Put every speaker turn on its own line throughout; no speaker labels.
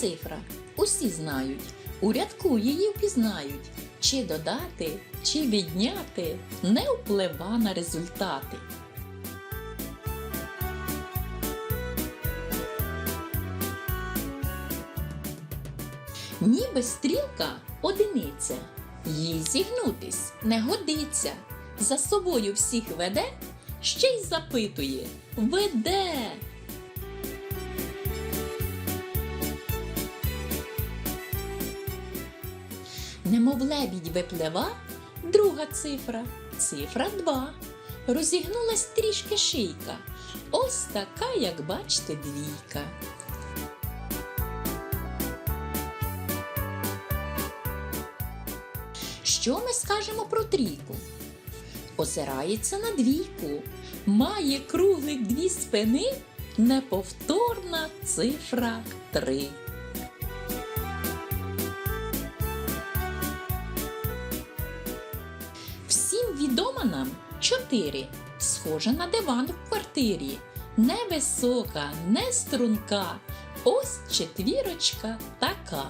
цифра усі знають, у рядку її впізнають. Чи додати, чи відняти не вплива на результати. Ніби стрілка одиниця, їй зігнутись не годиться. За собою всіх веде, ще й запитує веде. немов лебідь виплива, друга цифра, цифра два. Розігнулась трішки шийка. Ось така, як бачите, двійка. Що ми скажемо про трійку? Озирається на двійку, має круглик дві спини, неповторна цифра три. Відома нам 4. Схожа на диван в квартирі. Невисока, не струнка. Ось четвірочка така.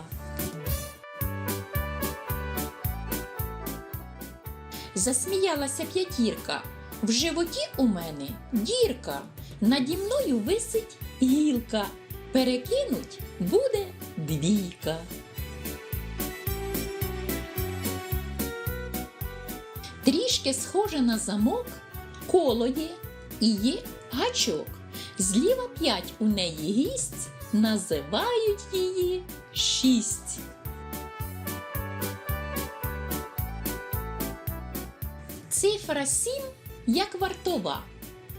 Засміялася п'ятірка. В животі у мене дірка. Наді мною висить гілка. Перекинуть буде двійка. Трішки схоже на замок, коло є і є гачок. Зліва п'ять у неї гість, називають її шість. Цифра сім, як вартова,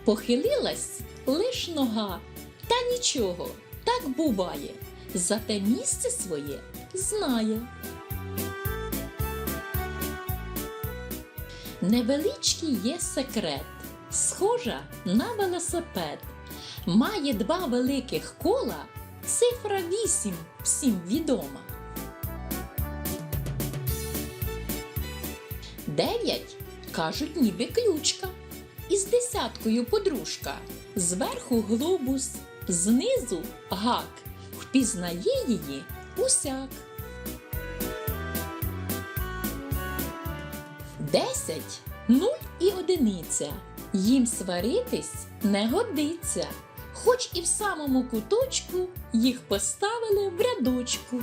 похилилась лиш нога. Та нічого, так буває, зате місце своє знає. Невеличкий є секрет, схожа на велосипед. Має два великих кола, цифра вісім всім відома. Дев'ять кажуть, ніби ключка. Із десяткою подружка. Зверху глобус, знизу гак. Впізнає її усяк. Десять нуль і одиниця. Їм сваритись не годиться. Хоч і в самому куточку їх поставили в рядочку.